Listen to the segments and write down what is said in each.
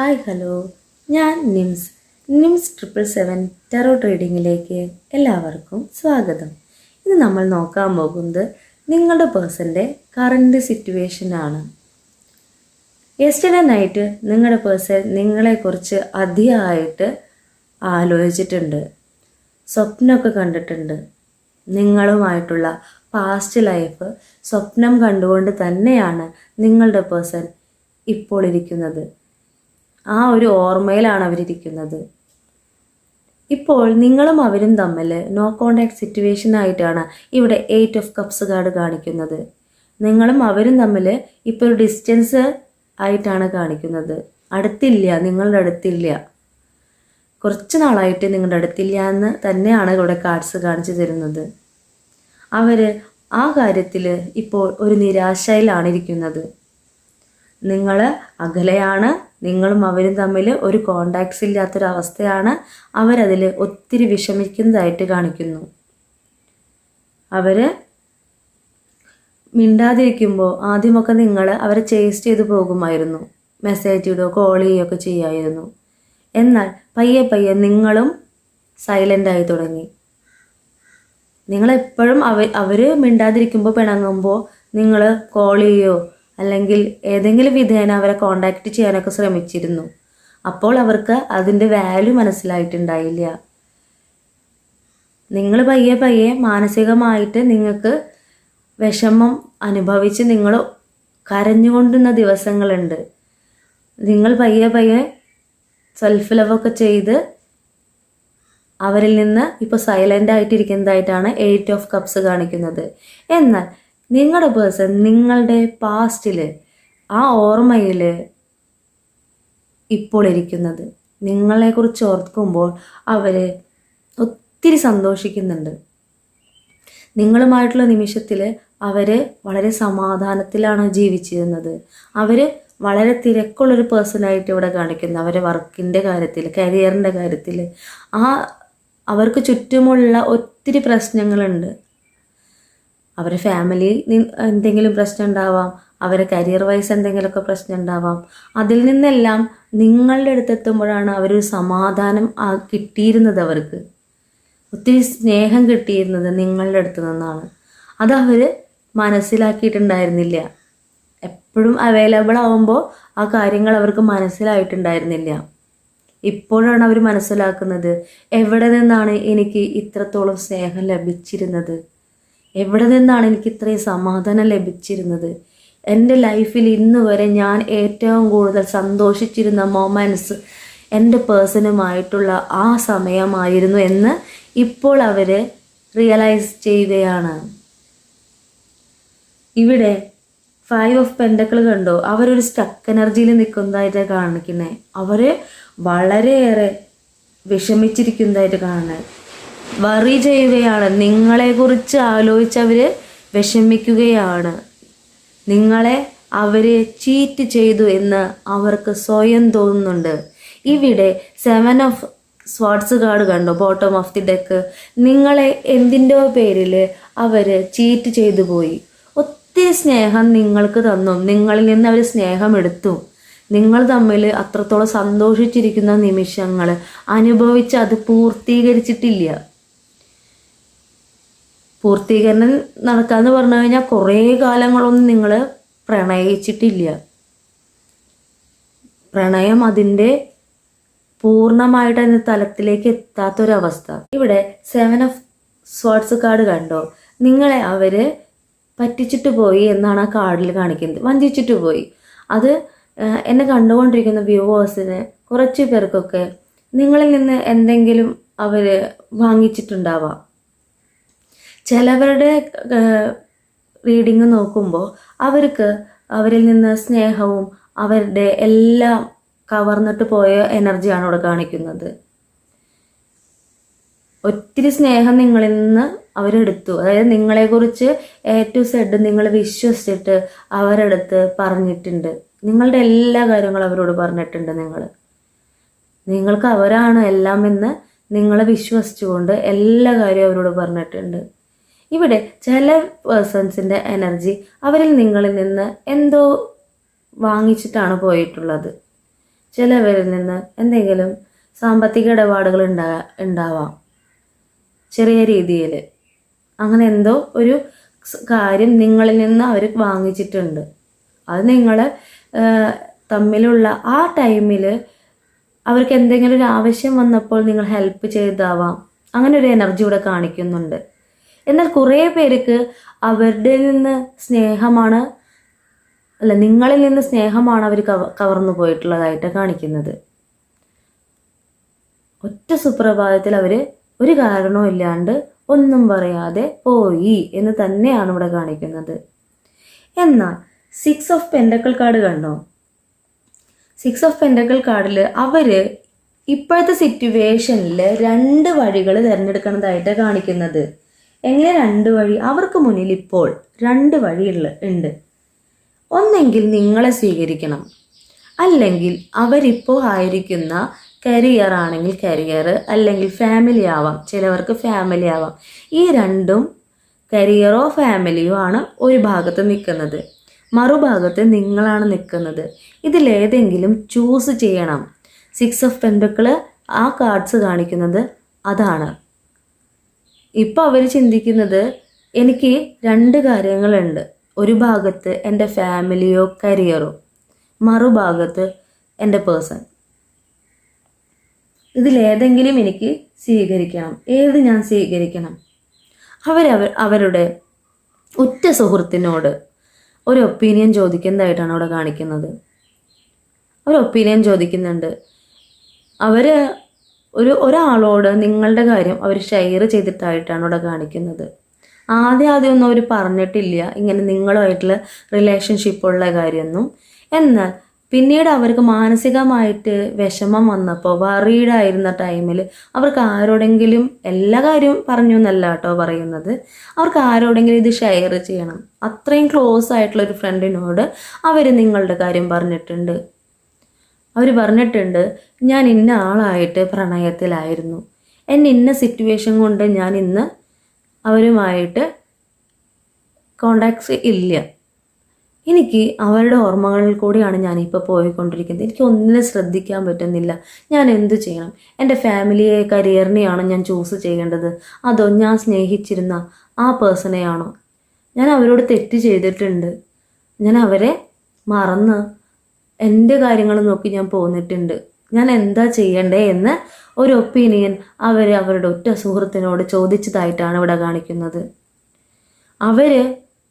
Hi hello. ഞാൻ Nims. Nims triple seven tarot ട്രേഡിങ്ങിലേക്ക് എല്ലാവർക്കും സ്വാഗതം. ഇന്ന് നമ്മൾ നോക്കാൻ പോകുന്നത് നിങ്ങളുടെ പേഴ്സന്റെ കറണ്ട് സിറ്റുവേഷനാണ് യെസ്റ്റർഡേ നൈറ്റ് നിങ്ങളുടെ പേഴ്സൺ നിങ്ങളെക്കുറിച്ച് അധികമായിട്ട് ആലോചിച്ചിട്ടുണ്ട്. സ്വപ്നമൊക്കെ കണ്ടിട്ടുണ്ട്. നിങ്ങളുമായിട്ടുള്ള പാസ്റ്റ് ലൈഫ് സ്വപ്നം കണ്ടുകൊണ്ട് തന്നെയാണ് നിങ്ങളുടെ പേഴ്സൺ ഇപ്പോൾ ഇരിക്കുന്നത്. ആ ഒരു ഓർമ്മയിലാണ് അവരിരിക്കുന്നത്. ഇപ്പോൾ നിങ്ങളും അവരും തമ്മിൽ നോ കോണ്ടാക്ട് സിറ്റുവേഷൻ ആയിട്ടാണ് ഇവിടെ എയ്റ്റ് ഓഫ് കപ്സ് കാർഡ് കാണിക്കുന്നത്. നിങ്ങളും അവരും തമ്മിൽ ഇപ്പോൾ ഒരു ഡിസ്റ്റൻസ് ആയിട്ടാണ് കാണിക്കുന്നത്. അടുത്തില്ല നിങ്ങളുടെ അടുത്തില്ല. കുറച്ച് നാളായിട്ട് നിങ്ങളുടെ അടുത്തില്ല എന്ന് തന്നെയാണ് ഇവിടെ കാർഡ്സ് കാണിച്ചു തരുന്നത്. അവർ ആ കാര്യത്തിൽ ഇപ്പോൾ ഒരു നിരാശയിലാണ് ഇരിക്കുന്നത് നിങ്ങൾ അകലെയാണ് നിങ്ങളും അവരും തമ്മിൽ ഒരു കോണ്ടാക്ട്സ് ഇല്ലാത്തൊരവസ്ഥയാണ് അവരതിൽ ഒത്തിരി വിഷമിക്കുന്നതായിട്ട് കാണിക്കുന്നു. അവർ മിണ്ടാതിരിക്കുമ്പോൾ ആദ്യമൊക്കെ നിങ്ങൾ അവരെ ചേസ് ചെയ്ത് പോകുമായിരുന്നു. മെസ്സേജ് ഇടുകയോ കോൾ ചെയ്യുകയൊക്കെ ചെയ്യുമായിരുന്നു എന്നാൽ പയ്യെ പയ്യെ നിങ്ങളും സൈലന്റായി തുടങ്ങി. നിങ്ങളെപ്പോഴും അവർ അവർ മിണ്ടാതിരിക്കുമ്പോൾ പിണങ്ങുമ്പോൾ നിങ്ങൾ കോൾ ചെയ്യുകയോ അല്ലെങ്കിൽ ഏതെങ്കിലും വിധേന അവരെ കോണ്ടാക്ട് ചെയ്യാനൊക്കെ ശ്രമിച്ചിരുന്നു. അപ്പോൾ അവർക്ക് അതിന്റെ വാല്യൂ മനസ്സിലായിട്ടുണ്ടായില്ല. നിങ്ങൾ പയ്യെ പയ്യെ മാനസികമായിട്ട് നിങ്ങൾക്ക് വിഷമം അനുഭവിച്ച് നിങ്ങൾ കരഞ്ഞുകൊണ്ടുന്ന ദിവസങ്ങളുണ്ട്. നിങ്ങൾ പയ്യെ പയ്യെ സെൽഫ് ലവൊക്കെ ചെയ്ത് അവരിൽ നിന്ന് ഇപ്പോൾ സൈലന്റ് ആയിട്ടിരിക്കുന്നതായിട്ടാണ് എയ്റ്റ് ഓഫ് കപ്സ് കാണിക്കുന്നത്. എന്നാൽ നിങ്ങളുടെ പേഴ്സൺ നിങ്ങളുടെ പാസ്റ്റിൽ ആ ഓർമ്മയിൽ ഇപ്പോൾ ഇരിക്കുന്നത്. നിങ്ങളെക്കുറിച്ച് ഓർക്കുമ്പോൾ അവർ ഒത്തിരി സന്തോഷിക്കുന്നുണ്ട്. നിങ്ങളുമായിട്ടുള്ള നിമിഷത്തിൽ അവർ വളരെ സമാധാനത്തിലാണ് ജീവിച്ചിരുന്നത്. അവർ വളരെ തിരക്കുള്ളൊരു പേഴ്സണായിട്ട് ഇവിടെ കാണിക്കുന്നു. അവരെ വർക്കിന്റെ കാര്യത്തിൽ കരിയറിന്റെ കാര്യത്തിൽ ആ അവർക്ക് ചുറ്റുമുള്ള ഒത്തിരി പ്രശ്നങ്ങളുണ്ട്. അവരെ ഫാമിലി എന്തെങ്കിലും പ്രശ്നം ഉണ്ടാവാം അവരെ കരിയർ വൈസ് എന്തെങ്കിലുമൊക്കെ പ്രശ്നം ഉണ്ടാവാം. അതിൽ നിന്നെല്ലാം നിങ്ങളുടെ അടുത്തെത്തുമ്പോഴാണ് അവരൊരു സമാധാനം കിട്ടിയിരുന്നത് അവർക്ക്. ഒത്തിരി സ്നേഹം കിട്ടിയിരുന്നത് നിങ്ങളുടെ അടുത്ത് നിന്നാണ്. അത് അവർ മനസ്സിലാക്കിയിട്ടുണ്ടായിരുന്നില്ല. എപ്പോഴും അവൈലബിൾ ആവുമ്പോൾ ആ കാര്യങ്ങൾ അവർക്ക് മനസ്സിലായിട്ടുണ്ടായിരുന്നില്ല. ഇപ്പോഴാണ് അവർ മനസ്സിലാക്കുന്നത് എവിടെ നിന്നാണ് എനിക്ക് ഇത്രത്തോളം സ്നേഹം ലഭിച്ചിരുന്നത്? എവിടെ നിന്നാണ് എനിക്ക് ഇത്രയും സമാധാനം ലഭിച്ചിരുന്നത്? എന്റെ ലൈഫിൽ ഇന്ന് വരെ ഞാൻ ഏറ്റവും കൂടുതൽ സന്തോഷിച്ചിരുന്ന മൊമെന്റ്സ് എന്റെ പേഴ്സണുമായിട്ടുള്ള ആ സമയമായിരുന്നു എന്ന് ഇപ്പോൾ അവർ റിയലൈസ് ചെയ്യുകയാണ് ഇവിടെ ഫൈവ് ഓഫ് പെൻഡക്കിൾ കണ്ടോ? അവരൊരു സ്റ്റക്ക് എനർജിയിൽ നിൽക്കുന്നതായിട്ട് കാണിക്കുന്നത് അവർ വളരെയേറെ വിഷമിച്ചിരിക്കുന്നതായിട്ട് കാണുന്നത് വറി ചെയ്യുകയാണ്. നിങ്ങളെക്കുറിച്ച് ആലോചിച്ചവർ വിഷമിക്കുകയാണ്. നിങ്ങളെ അവരെ ചീറ്റ് ചെയ്തു എന്ന് അവർക്ക് സ്വയം തോന്നുന്നുണ്ട്. ഇവിടെ സെവൻ ഓഫ് സ്വാട്സ് കാർഡ് കണ്ടു? ബോട്ടം ഓഫ് ദി ഡെക്ക് നിങ്ങളെ എന്തിന്റെയോ പേരിൽ അവർ ചീറ്റ് ചെയ്തു പോയി? ഒത്തിരി സ്നേഹം നിങ്ങൾക്ക് തന്നു. നിങ്ങളിൽ നിന്ന് അവർ സ്നേഹം എടുത്തു. നിങ്ങൾ തമ്മിൽ അത്രത്തോളം സന്തോഷിച്ചിരിക്കുന്ന നിമിഷങ്ങൾ അനുഭവിച്ച് അത് പൂർത്തീകരിച്ചിട്ടില്ല. പൂർത്തീകരണം നടക്കാന്ന് പറഞ്ഞു കഴിഞ്ഞാൽ കുറേ കാലങ്ങളൊന്നും നിങ്ങൾ പ്രണയിച്ചിട്ടില്ല. പ്രണയം അതിന്റെ പൂർണമായിട്ട് അതിന്റെ തലത്തിലേക്ക് എത്താത്തൊരവസ്ഥ. ഇവിടെ സെവൻ ഓഫ് സ്വാട്സ് കാർഡ് കണ്ടോ? നിങ്ങളെ അവർ പറ്റിച്ചിട്ട് പോയി എന്നാണ് ആ കാർഡിൽ കാണിക്കുന്നത്. വഞ്ചിച്ചിട്ട് പോയി. അത് എന്നെ കണ്ടുകൊണ്ടിരിക്കുന്ന വ്യൂവേഴ്സിന് കുറച്ച് പേർക്കൊക്കെ നിങ്ങളിൽ നിന്ന് എന്തെങ്കിലും അവർ വാങ്ങിച്ചിട്ടുണ്ടാവാം. ചിലവരുടെ റീഡിങ് നോക്കുമ്പോൾ അവർക്ക് അവരിൽ നിന്ന് സ്നേഹവും അവരുടെ എല്ലാം കവർന്നിട്ട് പോയ എനർജിയാണ് ഇവിടെ കാണിക്കുന്നത്. ഒത്തിരി സ്നേഹം നിങ്ങളിൽ നിന്ന് അവരെടുത്തു. അതായത് നിങ്ങളെക്കുറിച്ച് എ ടു സെഡ് നിങ്ങൾ വിശ്വസിച്ചിട്ട് അവരെടുത്ത് പറഞ്ഞിട്ടുണ്ട്. നിങ്ങളുടെ എല്ലാ കാര്യങ്ങളും അവരോട് പറഞ്ഞിട്ടുണ്ട് നിങ്ങൾ. നിങ്ങൾക്ക് അവരാണ് എല്ലാം എന്ന് നിങ്ങളെ വിശ്വസിച്ചുകൊണ്ട് എല്ലാ കാര്യവും അവരോട് പറഞ്ഞിട്ടുണ്ട്. ഇവിടെ ചില പേഴ്സൺസിന്റെ എനർജി അവരിൽ നിങ്ങളിൽ നിന്ന് എന്തോ വാങ്ങിച്ചിട്ടാണ് പോയിട്ടുള്ളത്. ചിലവരിൽ നിന്ന് എന്തെങ്കിലും സാമ്പത്തിക ഇടപാടുകൾ ഉണ്ടാ ഉണ്ടാവാം. ചെറിയ രീതിയിൽ. അങ്ങനെ എന്തോ ഒരു കാര്യം നിങ്ങളിൽ നിന്ന് അവർ വാങ്ങിച്ചിട്ടുണ്ട്. അത് നിങ്ങൾ തമ്മിലുള്ള ആ ടൈമിൽ അവർക്ക് എന്തെങ്കിലും ഒരു ആവശ്യം വന്നപ്പോൾ നിങ്ങൾ ഹെൽപ്പ് ചെയ്താവാം അങ്ങനെ ഒരു എനർജി ഇവിടെ കാണിക്കുന്നുണ്ട്. എന്നാൽ കുറേ പേർക്ക് അവരുടെ നിന്ന് സ്നേഹമാണ് അല്ല നിങ്ങളിൽ നിന്ന് സ്നേഹമാണ് അവർ കവ കവർന്നു പോയിട്ടുള്ളതായിട്ട് കാണിക്കുന്നത്. ഒറ്റ സുപ്രഭാതത്തിൽ അവർ ഒരു കാരണവും ഇല്ലാണ്ട് ഒന്നും പറയാതെ പോയി എന്ന് തന്നെയാണ് ഇവിടെ കാണിക്കുന്നത്. എന്നാൽ സിക്സ് ഓഫ് പെൻഡക്കിൾ കാർഡ് കണ്ടോ? സിക്സ് ഓഫ് പെൻഡക്കിൾ കാർഡിൽ അവർ ഇപ്പോഴത്തെ സിറ്റുവേഷനിൽ രണ്ട് വഴികൾ തിരഞ്ഞെടുക്കുന്നതായിട്ട് കാണിക്കുന്നത്. എങ്ങനെ രണ്ട് വഴി? അവർക്ക് മുന്നിൽ ഇപ്പോൾ രണ്ട് വഴിയുള്ള ഉണ്ട്. ഒന്നെങ്കിൽ നിങ്ങളെ സ്വീകരിക്കണം. അല്ലെങ്കിൽ അവരിപ്പോൾ ആയിരിക്കുന്ന കരിയർ ആണെങ്കിൽ കരിയർ അല്ലെങ്കിൽ ഫാമിലി ആവാം. ചിലവർക്ക് ഫാമിലി ആവാം. ഈ രണ്ടും കരിയറോ ഫാമിലിയോ ആണ് ഒരു ഭാഗത്ത് നിൽക്കുന്നത്. മറുഭാഗത്ത് നിങ്ങളാണ് നിൽക്കുന്നത്. ഇതിലേതെങ്കിലും ചൂസ് ചെയ്യണം. സിക്സ് ഓഫ് പെൻഡക്കിൾ ആ കാർഡ്സ് കാണിക്കുന്നത് അതാണ്. ഇപ്പോൾ അവർ ചിന്തിക്കുന്നത് എനിക്ക് രണ്ട് കാര്യങ്ങളുണ്ട്. ഒരു ഭാഗത്ത് എന്റെ ഫാമിലിയോ കരിയറോ മറുഭാഗത്ത് എന്റെ പേഴ്സൺ. ഇതിലേതെങ്കിലും എനിക്ക് സ്വീകരിക്കണം. ഏത് ഞാൻ സ്വീകരിക്കണം? അവരവർ അവരുടെ ഉറ്റ സുഹൃത്തിനോട് ഒരു ഒപ്പീനിയൻ ചോദിക്കുന്നതായിട്ടാണ് അവിടെ കാണിക്കുന്നത്. ഒരു ഒപ്പീനിയൻ ചോദിക്കുന്നുണ്ട്. അവർ ഒരു ഒരാളോട് നിങ്ങളുടെ കാര്യം അവർ ഷെയർ ചെയ്തിട്ടായിട്ടാണ് ഇവിടെ കാണിക്കുന്നത്. ആദ്യം ആദ്യം ഒന്നും അവർ പറഞ്ഞിട്ടില്ല. ഇങ്ങനെ നിങ്ങളുമായിട്ടുള്ള റിലേഷൻഷിപ്പുള്ള കാര്യമൊന്നും. എന്നാൽ പിന്നീട് അവർക്ക് മാനസികമായിട്ട് വിഷമം വന്നപ്പോൾ വറീഡായിരുന്ന ടൈമിൽ അവർക്ക് ആരോടെങ്കിലും എല്ലാ കാര്യവും പറഞ്ഞു എന്നല്ല കേട്ടോ പറയുന്നത്. അവർക്ക് ആരോടെങ്കിലും ഇത് ഷെയർ ചെയ്യണം. അത്രയും ക്ലോസ് ആയിട്ടുള്ള ഒരു ഫ്രണ്ടിനോട് അവർ നിങ്ങളുടെ കാര്യം പറഞ്ഞിട്ടുണ്ട്. അവർ പറഞ്ഞിട്ടുണ്ട് ഞാൻ ഇന്ന ആളായിട്ട് പ്രണയത്തിലായിരുന്നു. എന്നെ ഇന്ന സിറ്റുവേഷൻ കൊണ്ട് ഞാൻ ഇന്ന് അവരുമായിട്ട് കോണ്ടാക്ട്സ് ഇല്ല. എനിക്ക് അവരുടെ ഓർമ്മകളിൽ കൂടിയാണ് ഞാനിപ്പോൾ പോയിക്കൊണ്ടിരിക്കുന്നത്. എനിക്ക് ഒന്നിനും ശ്രദ്ധിക്കാൻ പറ്റുന്നില്ല. ഞാൻ എന്തു ചെയ്യണം? എന്റെ ഫാമിലിയെ കരിയറിനെയാണോ ഞാൻ ചൂസ് ചെയ്യേണ്ടത്. അതോ ഞാൻ സ്നേഹിച്ചിരുന്ന ആ പേഴ്സണെയാണോ ഞാൻ അവരോട് തെറ്റ് ചെയ്തിട്ടുണ്ട്. ഞാൻ അവരെ മറന്ന് എന്റെ കാര്യങ്ങൾ നോക്കി ഞാൻ പോന്നിട്ടുണ്ട്. ഞാൻ എന്താ ചെയ്യണ്ടേ എന്ന് ഒരു ഒപ്പീനിയൻ അവർ അവരുടെ ഒറ്റ സുഹൃത്തിനോട് ചോദിച്ചതായിട്ടാണ് ഇവിടെ കാണിക്കുന്നത്. അവർ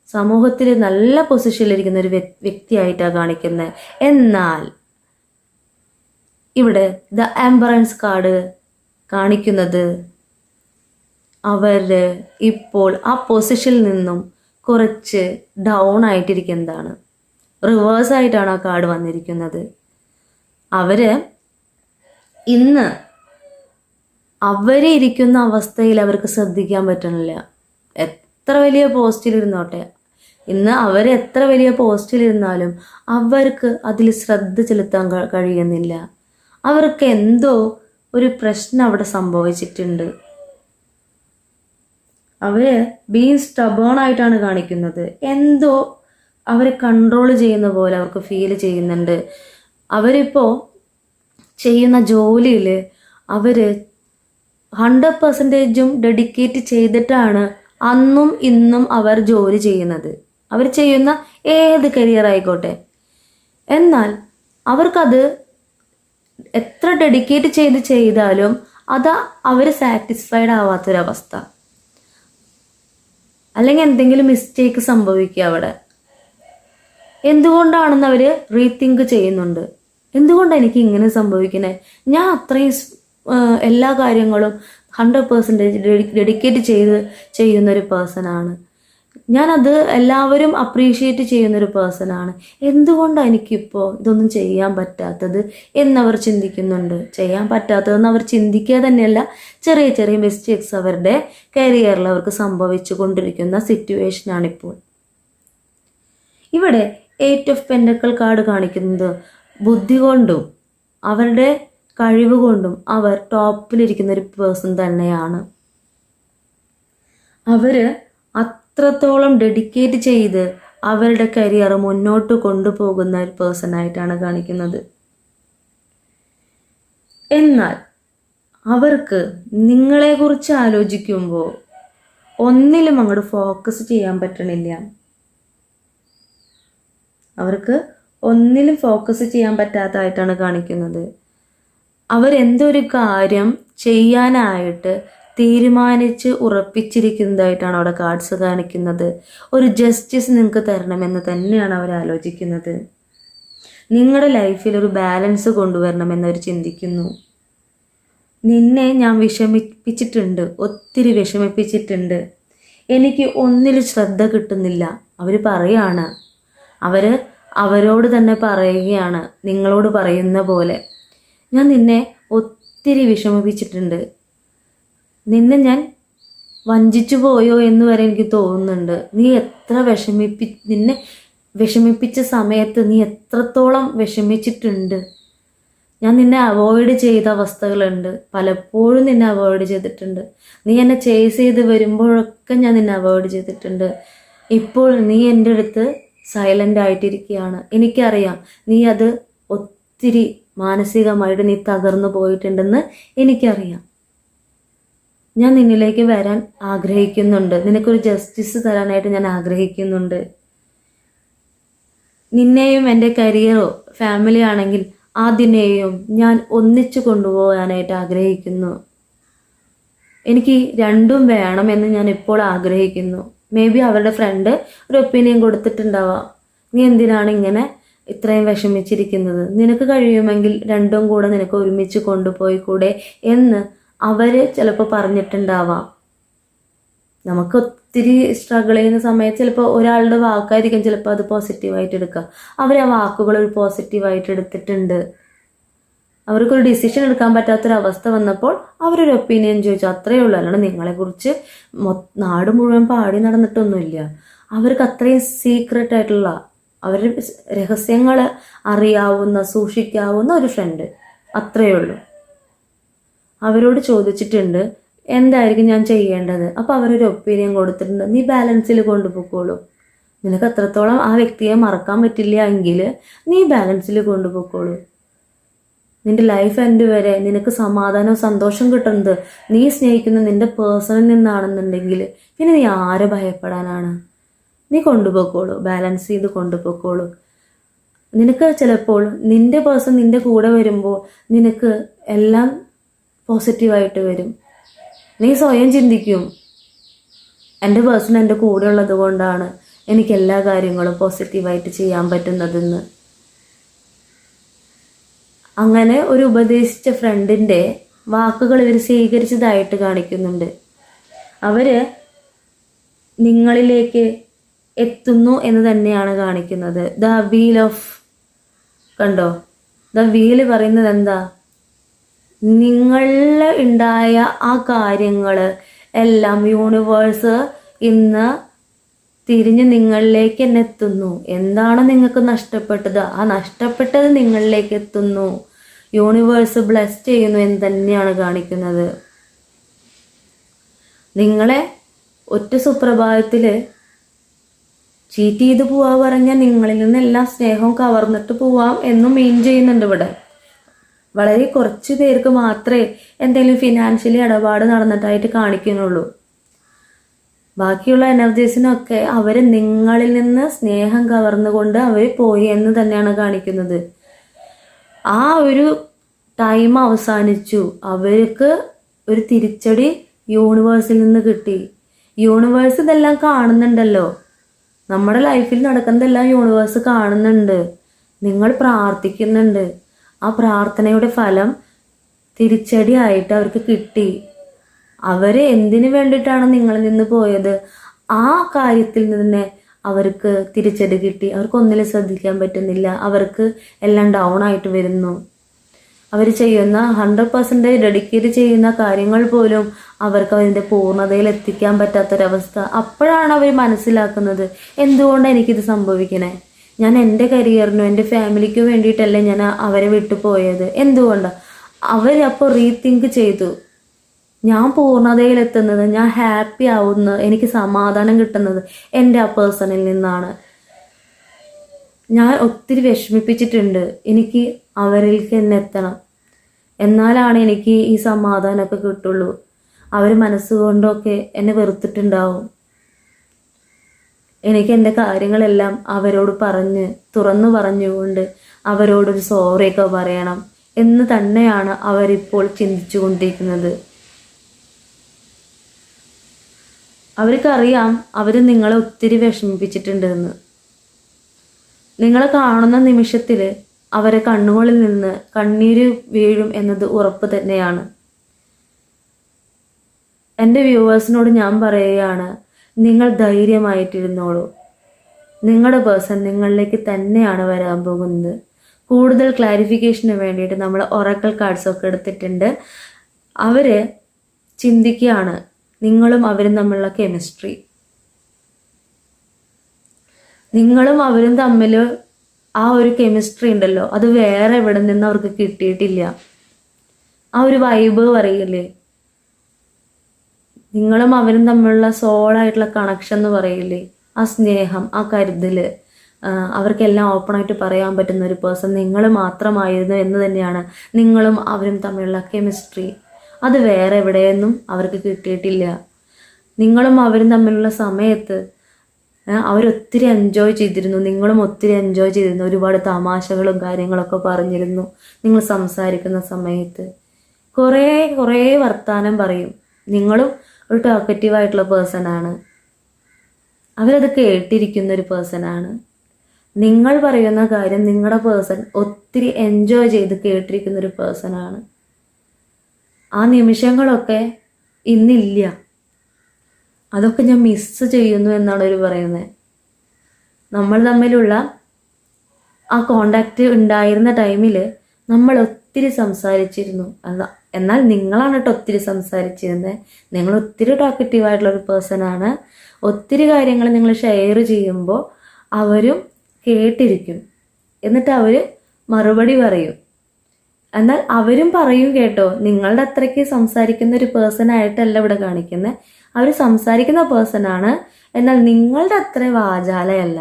സമൂഹത്തിൽ നല്ല പൊസിഷനിലിരിക്കുന്ന ഒരു വ്യക്തിയായിട്ടാണ് കാണിക്കുന്നത് എന്നാൽ ഇവിടെ ദ ആംബുലൻസ് കാർഡ് കാണിക്കുന്നത് അവർ ഇപ്പോൾ ആ പൊസിഷനിൽ നിന്നും കുറച്ച് ഡൗൺ ആയിട്ടിരിക്കുന്നതാണ്. റിവേഴ്സ് ആയിട്ടാണ് ആ കാർഡ് വന്നിരിക്കുന്നത്. അവർ ഇന്ന് അവരെ ഇരിക്കുന്ന അവസ്ഥയിൽ അവർക്ക് ശ്രദ്ധിക്കാൻ പറ്റണില്ല. എത്ര വലിയ പോസ്റ്റിലിരുന്നോട്ടെ ഇന്ന് അവർ എത്ര വലിയ പോസ്റ്റിലിരുന്നാലും അവർക്ക് അതിൽ ശ്രദ്ധ ചെലുത്താൻ കഴിയുന്നില്ല. അവർക്ക് എന്തോ ഒരു പ്രശ്നം അവിടെ സംഭവിച്ചിട്ടുണ്ട്. അവർ ബീങ് സ്റ്റബേൺ ആയിട്ടാണ് കാണിക്കുന്നത്. എന്തോ അവരെ കൺട്രോൾ ചെയ്യുന്ന പോലെ അവർക്ക് ഫീൽ ചെയ്യുന്നുണ്ട്. അവരിപ്പോൾ ചെയ്യുന്ന ജോലിയിൽ അവർ ഹൺഡ്രഡ് പെർസെന്റേജും ഡെഡിക്കേറ്റ് ചെയ്തിട്ടാണ് അന്നും ഇന്നും അവർ ജോലി ചെയ്യുന്നത്. അവർ ചെയ്യുന്ന ഏത് കരിയർ ആയിക്കോട്ടെ. എന്നാൽ അവർക്കത് എത്ര ഡെഡിക്കേറ്റ് ചെയ്ത് ചെയ്താലും അത് അവർ സാറ്റിസ്ഫൈഡ് ആവാത്തൊരവസ്ഥ. അല്ലെങ്കിൽ എന്തെങ്കിലും മിസ്റ്റേക്ക് സംഭവിക്കുക അവിടെ. എന്തുകൊണ്ടാണെന്ന് അവർ റീതിങ്ക് ചെയ്യുന്നുണ്ട്? എന്തുകൊണ്ടാണ് എനിക്ക് ഇങ്ങനെ സംഭവിക്കുന്നത് ഞാൻ അത്രയും എല്ലാ കാര്യങ്ങളും ഹൺഡ്രഡ് പേഴ്സന്റേജ് ഡെഡിക്കേറ്റ് ചെയ്ത് ചെയ്യുന്നൊരു പേഴ്സണാണ് ഞാനത് എല്ലാവരും അപ്രീഷിയേറ്റ് ചെയ്യുന്നൊരു പേഴ്സണാണ് എന്തുകൊണ്ടാണ് എനിക്കിപ്പോൾ ഇതൊന്നും ചെയ്യാൻ പറ്റാത്തത് എന്നവർ ചിന്തിക്കുന്നുണ്ട്. ചെയ്യാൻ പറ്റാത്തതെന്ന് അവർ ചിന്തിക്കുക തന്നെയല്ല ചെറിയ ചെറിയ മിസ്റ്റേക്സ് അവരുടെ കരിയറിൽ അവർക്ക് സംഭവിച്ചു കൊണ്ടിരിക്കുന്ന സിറ്റുവേഷനാണിപ്പോൾ ഇവിടെ എയ്റ്റ് ഓഫ് പെൻഡക്കൾ കാർഡ് കാണിക്കുന്നത് ബുദ്ധി കൊണ്ടും അവരുടെ കഴിവ് കൊണ്ടും അവർ ടോപ്പിലിരിക്കുന്ന ഒരു പേഴ്സൺ തന്നെയാണ്. അവർ അത്രത്തോളം ഡെഡിക്കേറ്റ് ചെയ്ത് അവരുടെ കരിയർ മുന്നോട്ട് കൊണ്ടുപോകുന്ന ഒരു പേഴ്സൺ ആയിട്ടാണ് കാണിക്കുന്നത്. എന്നാൽ അവർക്ക് നിങ്ങളെക്കുറിച്ച് ആലോചിക്കുമ്പോൾ ഒന്നിലും അങ്ങോട്ട് ഫോക്കസ് ചെയ്യാൻ പറ്റണില്ല. അവർക്ക് ഒന്നിലും ഫോക്കസ് ചെയ്യാൻ പറ്റാത്തതായിട്ടാണ് കാണിക്കുന്നത്. അവരെന്തൊരു കാര്യം ചെയ്യാനായിട്ട് തീരുമാനിച്ച് ഉറപ്പിച്ചിരിക്കുന്നതായിട്ടാണ് അവിടെ കാർഡ്സ് കാണിക്കുന്നത്. ഒരു ജസ്റ്റിസ് നിങ്ങൾക്ക് തരണമെന്ന് തന്നെയാണ് അവർ ആലോചിക്കുന്നത്. നിങ്ങളുടെ ലൈഫിൽ ഒരു ബാലൻസ് കൊണ്ടുവരണമെന്ന് അവർ ചിന്തിക്കുന്നു. നിന്നെ ഞാൻ വിഷമിപ്പിച്ചിട്ടുണ്ട് ഒത്തിരി വിഷമിപ്പിച്ചിട്ടുണ്ട്. എനിക്ക് ഒന്നിലും ശ്രദ്ധ കിട്ടുന്നില്ല. അവർ പറയാണ് അവർ അവരോട് തന്നെ പറയുകയാണ് നിങ്ങളോട് പറയുന്ന പോലെ. ഞാൻ നിന്നെ ഒത്തിരി വിഷമിപ്പിച്ചിട്ടുണ്ട്. നിന്നെ ഞാൻ വഞ്ചിച്ചു പോയോ എന്ന് വരെ എനിക്ക് തോന്നുന്നുണ്ട്. നീ എത്ര വിഷമിപ്പി നിന്നെ വിഷമിപ്പിച്ച സമയത്ത് നീ എത്രത്തോളം വിഷമിച്ചിട്ടുണ്ട്. ഞാൻ നിന്നെ അവോയ്ഡ് ചെയ്ത അവസ്ഥകളുണ്ട്. പലപ്പോഴും നിന്നെ അവോയ്ഡ് ചെയ്തിട്ടുണ്ട്. നീ എന്നെ ചേസ് ചെയ്ത് വരുമ്പോഴൊക്കെ ഞാൻ നിന്നെ അവോയ്ഡ് ചെയ്തിട്ടുണ്ട്. ഇപ്പോൾ നീ എന്റെ അടുത്ത് സൈലന്റ് ആയിട്ടിരിക്കുകയാണ് എനിക്കറിയാം നീ അത് ഒത്തിരി മാനസികമായിട്ട് നീ തകർന്നു പോയിട്ടുണ്ടെന്ന് എനിക്കറിയാം. ഞാൻ നിന്നിലേക്ക് വരാൻ ആഗ്രഹിക്കുന്നുണ്ട്. നിനക്കൊരു ജസ്റ്റിസ് തരാനായിട്ട് ഞാൻ ആഗ്രഹിക്കുന്നുണ്ട്. നിന്നെയും എന്റെ കരിയറോ ഫാമിലി ആണെങ്കിൽ അതിനെയും ഞാൻ ഒന്നിച്ചു കൊണ്ടുപോകാനായിട്ട് ആഗ്രഹിക്കുന്നു. എനിക്ക് രണ്ടും വേണമെന്ന് ഞാൻ ഇപ്പോൾ ആഗ്രഹിക്കുന്നു. മേ ബി അവരുടെ ഫ്രണ്ട് ഒരു ഒപ്പീനിയൻ കൊടുത്തിട്ടുണ്ടാവാം. നീ എന്തിനാണ് ഇങ്ങനെ ഇത്രയും വിഷമിച്ചിരിക്കുന്നത്? നിനക്ക് കഴിയുമെങ്കിൽ രണ്ടും കൂടെ നിനക്ക് ഒരുമിച്ച് കൊണ്ടുപോയി കൂടെ എന്ന് അവർ ചിലപ്പോൾ പറഞ്ഞിട്ടുണ്ടാവാം. നമുക്ക് ഒത്തിരി സ്ട്രഗിൾ ചെയ്യുന്ന സമയത്ത് ചിലപ്പോൾ ഒരാളുടെ വാക്കായിരിക്കും ചിലപ്പോൾ അത് പോസിറ്റീവായിട്ട് എടുക്കുക. അവർ ആ വാക്കുകൾ ഒരു പോസിറ്റീവായിട്ട് എടുത്തിട്ടുണ്ട്. അവർക്കൊരു ഡിസിഷൻ എടുക്കാൻ പറ്റാത്തൊരവസ്ഥ വന്നപ്പോൾ അവരൊരു ഒപ്പീനിയൻ ചോദിച്ചു അത്രയേ ഉള്ളൂ അല്ലാണ്ട് നിങ്ങളെക്കുറിച്ച് മൊ നാട് മുഴുവൻ പാടി നടന്നിട്ടൊന്നുമില്ല. അവർക്ക് അത്രയും സീക്രട്ട് ആയിട്ടുള്ള അവർ രഹസ്യങ്ങൾ അറിയാവുന്ന സൂക്ഷിക്കാവുന്ന ഒരു ഫ്രണ്ട് അത്രയേ ഉള്ളൂ അവരോട് ചോദിച്ചിട്ടുണ്ട് എന്തായിരിക്കും ഞാൻ ചെയ്യേണ്ടത്? അപ്പോൾ അവരൊരു ഒപ്പീനിയൻ കൊടുത്തിട്ടുണ്ട് നീ ബാലൻസിൽ കൊണ്ടുപോയിക്കോളൂ. നിനക്ക് അത്രത്തോളം ആ വ്യക്തിയെ മറക്കാൻ പറ്റില്ല എങ്കിൽ നീ ബാലൻസിൽ കൊണ്ടുപോയിക്കോളൂ. നിന്റെ ലൈഫ് എൻഡ് വരെ നിനക്ക് സമാധാനവും സന്തോഷം കിട്ടുന്നത് നീ സ്നേഹിക്കുന്ന നിന്റെ പേഴ്സണിൽ നിന്നാണെന്നുണ്ടെങ്കിൽ പിന്നെ നീ ആരെ ഭയപ്പെടാനാണ്? നീ കൊണ്ടുപോയിക്കോളൂ ബാലൻസ് ചെയ്ത് കൊണ്ടുപോയിക്കോളൂ. നിനക്ക് ചിലപ്പോൾ നിന്റെ പേഴ്സൺ നിന്റെ കൂടെ വരുമ്പോൾ നിനക്ക് എല്ലാം പോസിറ്റീവായിട്ട് വരും. നീ സ്വയം ചിന്തിക്കും എന്റെ പേഴ്സൺ എന്റെ കൂടെ ഉള്ളത് കൊണ്ടാണ് എനിക്ക് എല്ലാ കാര്യങ്ങളും പോസിറ്റീവായിട്ട് ചെയ്യാൻ പറ്റുന്നതെന്ന്. അങ്ങനെ ഒരു ഉപദേശിച്ച ഫ്രണ്ടിന്റെ വാക്കുകൾ ഇവർ സ്വീകരിച്ചതായിട്ട് കാണിക്കുന്നുണ്ട്. അവർ നിങ്ങളിലേക്ക് എത്തുന്നു എന്ന് തന്നെയാണ് കാണിക്കുന്നത്. ദ വീൽ ഓഫ് കണ്ടോ? ദ വീൽ പറയുന്നത് എന്താ? നിങ്ങളിൽ ഉണ്ടായ ആ കാര്യങ്ങൾ എല്ലാം യൂണിവേഴ്സ് ഇന്ന് തിരിഞ്ഞ് നിങ്ങളിലേക്ക് തന്നെ എത്തുന്നു. എന്താണ് നിങ്ങൾക്ക് നഷ്ടപ്പെട്ടത്? ആ നഷ്ടപ്പെട്ടത് നിങ്ങളിലേക്ക് എത്തുന്നു. യൂണിവേഴ്സ് ബ്ലെസ് ചെയ്യുന്നു എന്ന് തന്നെയാണ് കാണിക്കുന്നത്. നിങ്ങളെ ഒറ്റ സുപ്രഭാതത്തിൽ ചീറ്റ് ചെയ്ത് പോവാ പറഞ്ഞാൽ നിങ്ങളിൽ നിന്ന് എല്ലാ സ്നേഹവും കവർന്നിട്ട് പോവാം എന്നും മീൻ ചെയ്യുന്നുണ്ട് ഇവിടെ. വളരെ കുറച്ച് പേർക്ക് മാത്രമേ എന്തെങ്കിലും ഫിനാൻഷ്യലി ഇടപാട് നടന്നിട്ടായിട്ട് കാണിക്കുന്നുള്ളൂ. ബാക്കിയുള്ള എനർജീസിനൊക്കെ അവർ നിങ്ങളിൽ നിന്ന് സ്നേഹം കവർന്നുകൊണ്ട് അവർ പോയി എന്ന് തന്നെയാണ് കാണിക്കുന്നത്. ആ ഒരു ടൈം അവസാനിച്ചു. അവർക്ക് ഒരു തിരിച്ചടി യൂണിവേഴ്സിൽ നിന്ന് കിട്ടി. യൂണിവേഴ്സ് ഇതെല്ലാം കാണുന്നുണ്ടല്ലോ. നമ്മുടെ ലൈഫിൽ നടക്കുന്നതെല്ലാം യൂണിവേഴ്സ് കാണുന്നുണ്ട്. നിങ്ങൾ പ്രാർത്ഥിക്കുന്നുണ്ട്. ആ പ്രാർത്ഥനയുടെ ഫലം തിരിച്ചടി ആയിട്ട് അവർക്ക് കിട്ടി. അവർ എന്തിനു വേണ്ടിയിട്ടാണ് നിങ്ങളിൽ നിന്ന് പോയത്? ആ കാര്യത്തിൽ നിന്ന് അവർക്ക് തിരിച്ചടി കിട്ടി. അവർക്ക് ഒന്നിലും ശ്രദ്ധിക്കാൻ പറ്റുന്നില്ല. അവർക്ക് എല്ലാം ഡൗൺ ആയിട്ട് വരുന്നു. അവർ ചെയ്യുന്ന ഹൺഡ്രഡ് പെർസെന്റേജ് ഡെഡിക്കേറ്റ് ചെയ്യുന്ന കാര്യങ്ങൾ പോലും അവർക്ക് അതിന്റെ പൂർണതയിൽ എത്തിക്കാൻ പറ്റാത്തൊരവസ്ഥ അപ്പോഴാണ് അവർ മനസ്സിലാക്കുന്നത് എന്തുകൊണ്ടാണ് എനിക്കിത് സംഭവിക്കണേ? ഞാൻ എന്റെ കരിയറിനും എന്റെ ഫാമിലിക്കും വേണ്ടിയിട്ടല്ലേ ഞാൻ അവരെ വിട്ടു പോയത് എന്തുകൊണ്ടാണ് അവരപ്പോൾ റീതിങ്ക് ചെയ്തു. ഞാൻ പൂർണതയിലെത്തുന്നത് ഞാൻ ഹാപ്പി ആവുന്നത് എനിക്ക് സമാധാനം കിട്ടുന്നത് എന്റെ ആ പേഴ്സണിൽ നിന്നാണ്. ഞാൻ ഒത്തിരി വിഷമിപ്പിച്ചിട്ടുണ്ട്. എനിക്ക് അവരിലേക്ക് തന്നെ എത്തണം. എന്നാലാണ് എനിക്ക് ഈ സമാധാനമൊക്കെ കിട്ടുള്ളൂ. അവർ മനസ്സുകൊണ്ടൊക്കെ എന്നെ വെറുത്തിട്ടുണ്ടാവും. എനിക്ക് എന്റെ കാര്യങ്ങളെല്ലാം അവരോട് പറഞ്ഞ് തുറന്നു പറഞ്ഞുകൊണ്ട് അവരോടൊരു സോറിയൊക്കെ പറയണം എന്ന് തന്നെയാണ് അവരിപ്പോൾ ചിന്തിച്ചു കൊണ്ടിരിക്കുന്നത് അവർക്കറിയാം അവർ നിങ്ങളെ ഒത്തിരി വിഷമിപ്പിച്ചിട്ടുണ്ടെന്ന്. നിങ്ങളെ കാണുന്ന നിമിഷത്തിൽ അവരെ കണ്ണുകളിൽ നിന്ന് കണ്ണീര് വീഴും എന്നത് ഉറപ്പ് തന്നെയാണ്. എന്റെ വ്യൂവേഴ്സിനോട് ഞാൻ പറയുകയാണ് നിങ്ങൾ ധൈര്യമായിട്ടിരുന്നോളൂ. നിങ്ങളുടെ പേഴ്സൺ നിങ്ങളിലേക്ക് തന്നെയാണ് വരാൻ പോകുന്നത്. കൂടുതൽ ക്ലാരിഫിക്കേഷന് വേണ്ടിയിട്ട് നമ്മൾ ഒറക്കൽ കാർഡ്സൊക്കെ എടുത്തിട്ടുണ്ട്. അവർ ചിന്തിക്കുകയാണ് നിങ്ങളും അവരും തമ്മിലുള്ള കെമിസ്ട്രി. നിങ്ങളും അവരും തമ്മിൽ ആ ഒരു കെമിസ്ട്രി ഉണ്ടല്ലോ അത് വേറെ എവിടെ നിന്ന് അവർക്ക് കിട്ടിയിട്ടില്ല. ആ ഒരു വൈബ് പറയില്ലേ? നിങ്ങളും അവരും തമ്മിലുള്ള സോളായിട്ടുള്ള കണക്ഷൻ എന്ന് പറയില്ലേ? ആ സ്നേഹം ആ കരുതൽ ആ, അവർക്കെല്ലാം ഓപ്പണായിട്ട് പറയാൻ പറ്റുന്ന ഒരു പേഴ്സൺ നിങ്ങൾ മാത്രമായിരുന്നു എന്ന് തന്നെയാണ് നിങ്ങളും അവരും തമ്മിലുള്ള കെമിസ്ട്രി അത് വേറെ എവിടെയൊന്നും അവർക്ക് കിട്ടിയിട്ടില്ല. നിങ്ങളും അവരും തമ്മിലുള്ള സമയത്ത് അവരൊത്തിരി എൻജോയ് ചെയ്തിരുന്നു. നിങ്ങളും ഒത്തിരി എൻജോയ് ചെയ്തിരുന്നു. ഒരുപാട് തമാശകളും കാര്യങ്ങളൊക്കെ പറഞ്ഞിരുന്നു നിങ്ങൾ സംസാരിക്കുന്ന സമയത്ത്. കുറേ കുറേ വർത്തമാനം പറയും. നിങ്ങളും ഒരു ടോക്കറ്റീവ് ആയിട്ടുള്ള പേഴ്സൺ ആണ്. അവരത് കേട്ടിരിക്കുന്ന ഒരു പേഴ്സണാണ് നിങ്ങൾ പറയുന്ന കാര്യം നിങ്ങളുടെ പേഴ്സൺ ഒത്തിരി എൻജോയ് ചെയ്ത് കേട്ടിരിക്കുന്ന ഒരു പേഴ്സൺ ആണ്. ആ നിമിഷങ്ങളൊക്കെ ഇന്നില്ല. അതൊക്കെ ഞാൻ മിസ് ചെയ്യുന്നു എന്നാണ് അവർ പറയുന്നത് നമ്മൾ തമ്മിലുള്ള ആ കോണ്ടാക്റ്റ് ഉണ്ടായിരുന്ന ടൈമിൽ നമ്മൾ ഒത്തിരി സംസാരിച്ചിരുന്നു. അല്ല എന്നാൽ നിങ്ങളാണ് കേട്ടോ ഒത്തിരി സംസാരിച്ചിരുന്നത് നിങ്ങൾ ഒത്തിരി ടോക്കറ്റീവ് ആയിട്ടുള്ള ഒരു പേഴ്സൺ ആണ്. ഒത്തിരി കാര്യങ്ങൾ നിങ്ങൾ ഷെയർ ചെയ്യുമ്പോൾ അവരും കേട്ടിരിക്കും. എന്നിട്ട് അവർ മറുപടി പറയും. എന്നാൽ അവരും പറയും കേട്ടോ നിങ്ങളുടെ അത്രയ്ക്ക് സംസാരിക്കുന്ന ഒരു പേഴ്സൺ ആയിട്ടല്ല ഇവിടെ കാണിക്കുന്നത് അവർ സംസാരിക്കുന്ന പേഴ്സൺ ആണ് എന്നാൽ നിങ്ങളുടെ അത്ര വാചാലയല്ല.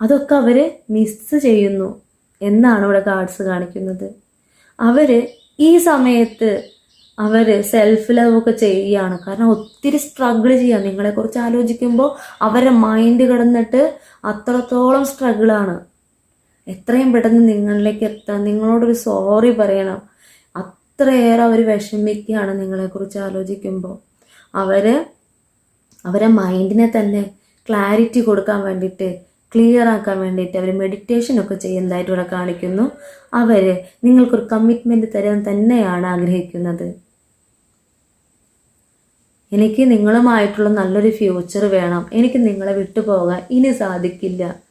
അതൊക്കെ അവർ മിസ് ചെയ്യുന്നു എന്നാണ് ഇവിടെ കാർഡ്സ് കാണിക്കുന്നത്. അവർ ഈ സമയത്ത് അവർ സെൽഫ് ലവ് ഒക്കെ ചെയ്യുകയാണ്. കാരണം ഒത്തിരി സ്ട്രഗിൾ ചെയ്യാം നിങ്ങളെക്കുറിച്ച് ആലോചിക്കുമ്പോൾ അവരുടെ മൈൻഡ് കിടന്നിട്ട് അത്രത്തോളം സ്ട്രഗിളാണ് എത്രയും പെട്ടെന്ന് നിങ്ങളിലേക്ക് എത്താൻ നിങ്ങളോടൊരു സോറി പറയണം. അത്രയേറെ അവർ വിഷമിക്കുകയാണ് നിങ്ങളെക്കുറിച്ച് ആലോചിക്കുമ്പോൾ. അവർ അവരെ മൈൻഡിനെ തന്നെ ക്ലാരിറ്റി കൊടുക്കാൻ വേണ്ടിയിട്ട് ക്ലിയർ ആക്കാൻ വേണ്ടിയിട്ട് അവർ മെഡിറ്റേഷൻ ഒക്കെ ചെയ്യുന്നതായിട്ട് ഇവിടെ കാണിക്കുന്നു. അവർ നിങ്ങൾക്കൊരു കമ്മിറ്റ്മെന്റ് തരാൻ തന്നെയാണ് ആഗ്രഹിക്കുന്നത്. എനിക്ക് നിങ്ങളുമായിട്ടുള്ള നല്ലൊരു ഫ്യൂച്ചർ വേണം. എനിക്ക് നിങ്ങളെ വിട്ടുപോകാൻ ഇനി സാധിക്കില്ല.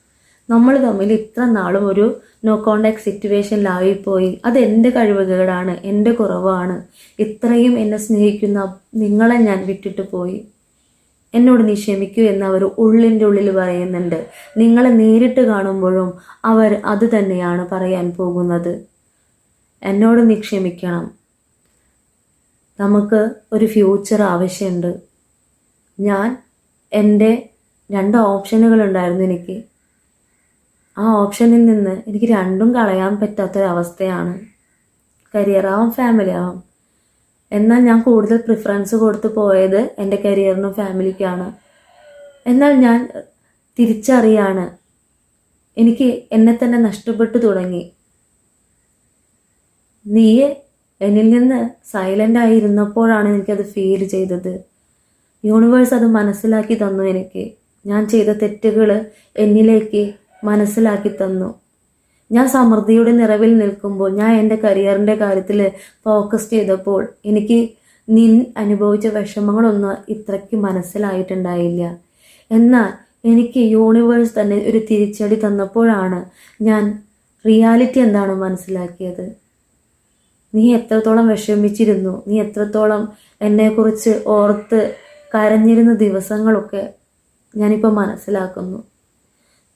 നമ്മൾ തമ്മിൽ ഇത്ര നാളും ഒരു നോ കോണ്ടാക്ട് സിറ്റുവേഷനിലായിപ്പോയി അത് എന്റെ കഴിവുകേടാണ് എന്റെ കുറവാണ്. ഇത്രയും എന്നെ സ്നേഹിക്കുന്ന നിങ്ങളെ ഞാൻ വിട്ടിട്ട് പോയി. എന്നോട് നീ ക്ഷമിക്കൂ എന്ന് അവർ ഉള്ളിന്റെ ഉള്ളിൽ പറയുന്നുണ്ട്. നിങ്ങളെ നേരിട്ട് കാണുമ്പോഴും അവർ അത് തന്നെയാണ് പറയാൻ പോകുന്നത്. എന്നോട് നീ ക്ഷമിക്കണം. നമുക്ക് ഒരു ഫ്യൂച്ചർ ആവശ്യമുണ്ട്. ഞാൻ എന്റെ രണ്ട് ഓപ്ഷനുകൾ ഉണ്ടായിരുന്നു എനിക്ക്. ആ ഓപ്ഷനിൽ നിന്ന് എനിക്ക് രണ്ടും കളയാൻ പറ്റാത്തൊരവസ്ഥയാണ്. കരിയർ ആവാം ഫാമിലി ആവാം എന്നാൽ ഞാൻ കൂടുതൽ പ്രിഫറൻസ് കൊടുത്തു പോയത് എന്റെ കരിയറിനും ഫാമിലിക്കാണ്. എന്നാൽ ഞാൻ തിരിച്ചറിയാണ്. എനിക്ക് എന്നെ തന്നെ നഷ്ടപ്പെട്ടു തുടങ്ങി. നീ എന്നിൽ നിന്ന് സൈലന്റ് ആയിരുന്നപ്പോഴാണ് എനിക്കത് ഫീൽ ചെയ്തത്. യൂണിവേഴ്സ് അത് മനസ്സിലാക്കി തന്നു എനിക്ക്. ഞാൻ ചെയ്ത തെറ്റുകൾ എന്നിലേക്ക് മനസ്സിലാക്കി തന്നു. ഞാൻ സമൃദ്ധിയുടെ നിറവിൽ നിൽക്കുമ്പോൾ ഞാൻ എന്റെ കരിയറിന്റെ കാര്യത്തിൽ ഫോക്കസ് ചെയ്തപ്പോൾ എനിക്ക് നിൻ അനുഭവിച്ച വിഷമങ്ങളൊന്നും ഇത്രയ്ക്ക് മനസ്സിലായിട്ടുണ്ടായില്ല. എന്നാൽ എനിക്ക് യൂണിവേഴ്സ് തന്നെ ഒരു തിരിച്ചടി തന്നപ്പോഴാണ് ഞാൻ റിയാലിറ്റി എന്താണ് മനസ്സിലാക്കിയത്. നീ എത്രത്തോളം വിഷമിച്ചിരുന്നു? നീ എത്രത്തോളം എന്നെക്കുറിച്ച് ഓർത്ത് കരഞ്ഞിരുന്ന ദിവസങ്ങളൊക്കെ ഞാനിപ്പോൾ മനസ്സിലാക്കുന്നു.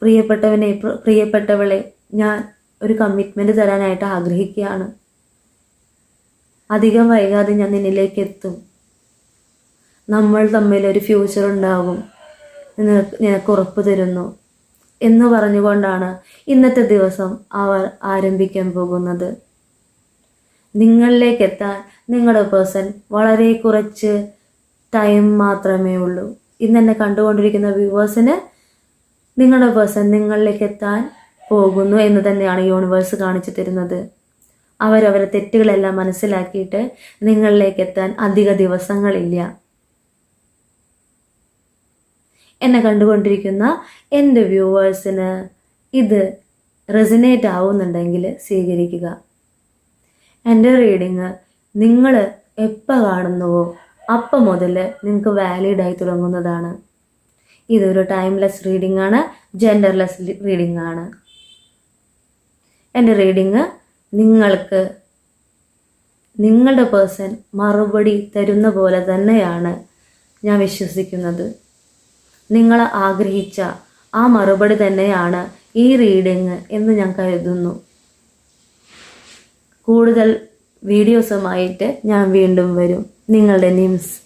പ്രിയപ്പെട്ടവനെ പ്ര- പ്രിയപ്പെട്ടവളെ ഞാൻ ഒരു കമ്മിറ്റ്മെന്റ് തരാനായിട്ട് ആഗ്രഹിക്കുകയാണ്. അധികം വൈകാതെ ഞാൻ നിന്നിലേക്ക് എത്തും. നമ്മൾ തമ്മിൽ ഒരു ഫ്യൂച്ചർ ഉണ്ടാകും. നിനക്ക് ഉറപ്പ് തരുന്നു. എന്ന് പറഞ്ഞുകൊണ്ടാണ് ഇന്നത്തെ ദിവസം അവർ ആരംഭിക്കാൻ പോകുന്നത്. നിങ്ങളിലേക്ക് എത്താൻ നിങ്ങളുടെ പേഴ്സൺ വളരെ കുറച്ച് ടൈം മാത്രമേ ഉള്ളൂ. ഇന്ന് എന്നെ കണ്ടുകൊണ്ടിരിക്കുന്ന വ്യൂവേഴ്സിന് നിങ്ങളുടെ പേഴ്സൺ നിങ്ങളിലേക്ക് എത്താൻ പോകുന്നു എന്ന് തന്നെയാണ് യൂണിവേഴ്സ് കാണിച്ചു തരുന്നത്. അവരവരെ തെറ്റുകളെല്ലാം മനസ്സിലാക്കിയിട്ട് നിങ്ങളിലേക്ക് എത്താൻ അധിക ദിവസങ്ങളില്ല. എന്നെ കണ്ടുകൊണ്ടിരിക്കുന്ന എന്റെ വ്യൂവേഴ്സിന് ഇത് റെസിനേറ്റ് ആവുന്നുണ്ടെങ്കിൽ സ്വീകരിക്കുക. എന്റെ റീഡിങ് നിങ്ങൾ എപ്പോൾ കാണുന്നുവോ അപ്പം മുതൽ നിങ്ങൾക്ക് വാലിഡായി തുടങ്ങുന്നതാണ്. ഇതൊരു ടൈംലെസ് റീഡിംഗ് ആണ് ജെൻഡർലെസ് റീഡിംഗ് ആണ്. എന്റെ റീഡിങ് നിങ്ങൾക്ക് നിങ്ങളുടെ പേഴ്സൺ മറുപടി തരുന്ന പോലെ തന്നെയാണ് ഞാൻ വിശ്വസിക്കുന്നത്. നിങ്ങൾ ആഗ്രഹിച്ച ആ മറുപടി തന്നെയാണ് ഈ റീഡിങ് എന്ന് ഞാൻ കരുതുന്നു. കൂടുതൽ വീഡിയോസുമായിട്ട് ഞാൻ വീണ്ടും വരും. നിങ്ങളുടെ നിംസ്.